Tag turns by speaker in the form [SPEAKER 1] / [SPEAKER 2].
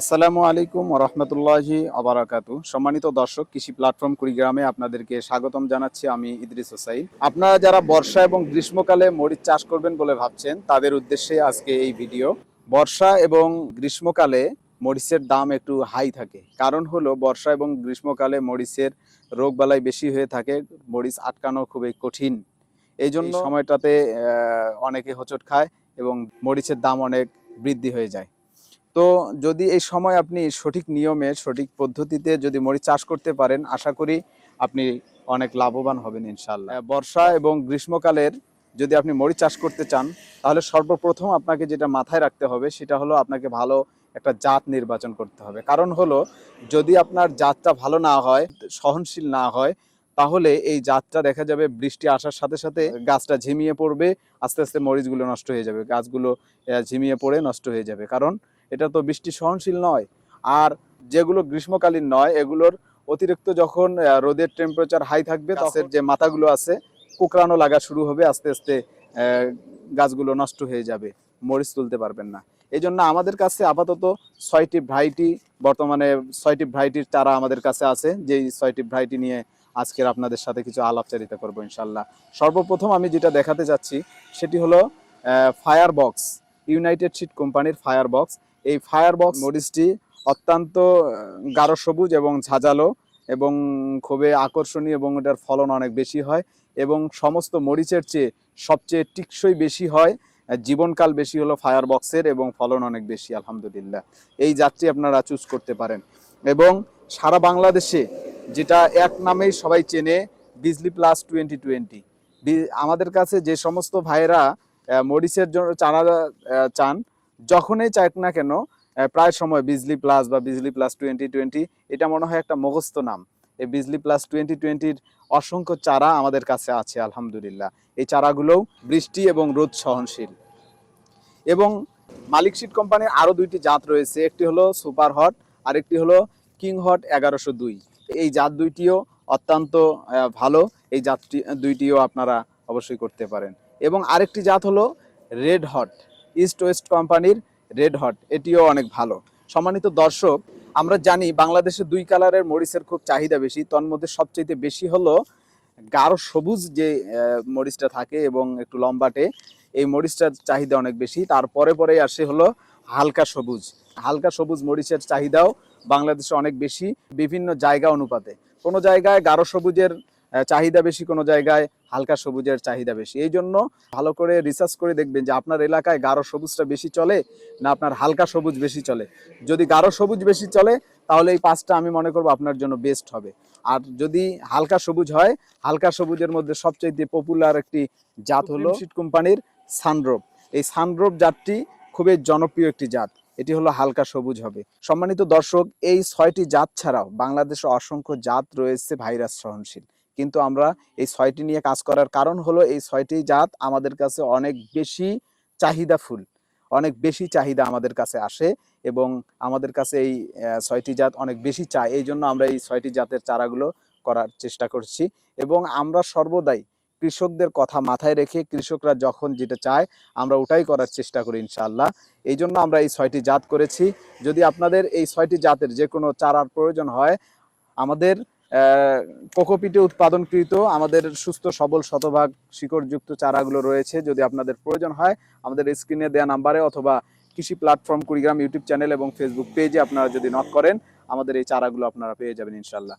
[SPEAKER 1] আসসালামু আলাইকুম রহমতুল্লাহি আবরাকাতু সম্মানিত দর্শক কৃষি প্ল্যাটফর্ম কুড়িগ্রামে আপনাদেরকে স্বাগতম জানাচ্ছি আমি ইদ্রিস হোসাইন। আপনারা যারা বর্ষা এবং গ্রীষ্মকালে মরিচ চাষ করবেন বলে ভাবছেন তাদের উদ্দেশ্যে আজকে এই ভিডিও। বর্ষা এবং গ্রীষ্মকালে মরিচের দাম একটু হাই থাকে। কারণ হলো বর্ষা এবং গ্রীষ্মকালে মরিচের রোগবালাই বেশি হয়ে থাকে মরিচ আটকানো খুবই কঠিন। এই জন্য সময়টাতে অনেকে হোঁচট খায় এবং মরিচের দাম অনেক বৃদ্ধি হয়ে যায়। তো যদি এই সময় আপনি সঠিক নিয়মে, সঠিক পদ্ধতিতে যদি মরিচ চাষ করতে পারেন, আশা করি আপনি অনেক লাভবান হবেন ইনশাল্লাহ বর্ষা এবং গ্রীষ্মকালের যদি আপনি মরিচ চাষ করতে চান, তাহলে সর্বপ্রথম আপনাকে যেটা মাথায় রাখতে হবে, সেটা হলো আপনাকে ভালো একটা জাত নির্বাচন করতে হবে। কারণ হলো, যদি আপনার জাতটা ভালো না হয়, সহনশীল না হয়, তাহলে এই জাতটা দেখা যাবে বৃষ্টি আসার সাথে সাথে গাছটা ঝিমিয়ে পড়বে, আস্তে আস্তে মরিচগুলো নষ্ট হয়ে যাবে, গাছগুলো ঝিমিয়ে পড়ে নষ্ট হয়ে যাবে। কারণ এটা তো বৃষ্টি সহনশীল নয়। আর যেগুলো গ্রীষ্মকালীন নয় এগুলোর অতিরিক্ত যখন রোদের টেম্পারেচার হাই থাকবে গাছের যে মাথাগুলো আছে কুকরানো লাগা শুরু হবে আস্তে আস্তে গাছগুলো নষ্ট হয়ে যাবে মরিচ তুলতে পারবেন না। এই জন্য আমাদের কাছে আপাতত ছয়টি ভ্রাইটি বর্তমানে ছয়টি ভ্রাইটির চারা আমাদের কাছে আছে যেই ছয়টি ভ্রাইটি নিয়ে আজকের আপনাদের সাথে কিছু আলাপচারিতা করব ইনশাল্লাহ। সর্বপ্রথম আমি যেটা দেখাতে যাচ্ছি সেটি হলো ফায়ার বক্স ইউনাইটেড সিড কোম্পানির ফায়ার বক্স এই ফায়ার বক্স মরিচটি অত্যন্ত গাঢ় সবুজ এবং ঝাঁঝালো এবং খুবই আকর্ষণীয় এবং এটার ফলন অনেক বেশি হয় এবং সমস্ত মরিচের চেয়ে সবচেয়ে টিকসই বেশি হয় জীবনকাল বেশি হলো ফায়ার বক্সের এবং ফলন অনেক বেশি আলহামদুলিল্লাহ। এই জাতটি আপনারা চুজ করতে পারেন। এবং সারা বাংলাদেশে যেটা এক নামেই সবাই চেনে বিজলি প্লাস টোয়েন্টি টোয়েন্টি আমাদের কাছে যে সমস্ত ভাইয়েরা আহ, মরিচের জন্য চারা চান যখনই চাক না কেন প্রায় সময় বিজলি প্লাস বা বিজলি প্লাস টোয়েন্টি টোয়েন্টি এটা মনে হয় একটা মুখস্থ নাম। এই বিজলি প্লাস টোয়েন্টি টোয়েন্টির অসংখ্য চারা আমাদের কাছে আছে, আলহামদুলিল্লাহ। এই চারাগুলোও বৃষ্টি এবং রোদ সহনশীল। এবং মালিক সিড কোম্পানির আরও দুইটি জাত রয়েছে, একটি হলো সুপার হট আর একটি হলো কিং হট এগারোশো দুই। এই জাত দুইটিও অত্যন্ত ভালো। এই জাতটি, দুইটিও আপনারা অবশ্যই করতে পারেন। এবং আরেকটি জাত হলো রেড হট ইস্ট ওয়েস্ট কোম্পানির রেড হট এটিও অনেক ভালো। সম্মানিত দর্শক, আমরা জানি বাংলাদেশে দুই কালারের মরিচের খুব চাহিদা বেশি। তন্মধ্যে সবচেয়ে বেশি হলো গাঢ় সবুজ যে মরিচটা থাকে এবং একটু লম্বাটে, এই মরিচটার চাহিদা অনেক বেশি। তারপরে পরে আসে হলো হালকা সবুজ। হালকা সবুজ মরিচের চাহিদাও বাংলাদেশে অনেক বেশি, বিভিন্ন জায়গা অনুপাতে। কোনো জায়গায় গাঢ় সবুজের চাহিদা বেশি কোনো জায়গায় হালকা সবুজের চাহিদা বেশি। এই জন্য ভালো করে রিসার্চ করে দেখবেন যে আপনার এলাকায় গাঢ় সবুজটা বেশি চলে না আপনার হালকা সবুজ বেশি চলে। যদি গাঢ় সবুজ বেশি চলে তাহলে এই পাঁচটা আমি মনে করব আপনার জন্য বেস্ট হবে। আর যদি হালকা সবুজ হয় হালকা সবুজের মধ্যে সবচেয়ে পপুলার একটি জাত হলো সিট কোম্পানির সানড্রোপ এই সানড্রোপ জাতটি খুবই জনপ্রিয় একটি জাত। এটি হলো হালকা সবুজ হবে। সম্মানিত দর্শক এই ছয়টি জাত ছাড়াও বাংলাদেশে অসংখ্য জাত রয়েছে ভাইরাস সহনশীল। কিন্তু আমরা এই ছয়টি নিয়ে কাজ করার কারণ হলো এই ছয়টি জাত আমাদের কাছে অনেক বেশি চাহিদা ফুল, অনেক বেশি চাহিদা আমাদের কাছে আসে এবং আমাদের কাছে এই ছয়টি জাত অনেক বেশি চায়। এই জন্য আমরা এই ছয়টি জাতের চারাগুলো করার চেষ্টা করছি এবং আমরা সর্বদাই কৃষকদের কথা মাথায় রেখে কৃষকরা যখন যেটা চায় আমরা ওটাই করার চেষ্টা করি ইনশাল্লাহ এই জন্য আমরা এই ছয়টি জাত করেছি। যদি আপনাদের এই ছয়টি জাতের যে কোনো চারার প্রয়োজন হয়, আমাদের কোকোপিটে উৎপাদনকৃত আমাদের সুস্থ, সবল, শতভাগ শিকড়যুক্ত চারাগুলো রয়েছে। যদি আপনাদের প্রয়োজন হয়, আমাদের স্ক্রিনে দেওয়া নাম্বারে অথবা কৃষি প্ল্যাটফর্ম কুড়িগ্রাম ইউটিউব চ্যানেল এবং ফেসবুক পেজে আপনারা যদি নক করেন, আমাদের এই চারাগুলো আপনারা পেয়ে যাবেন ইনশাল্লাহ।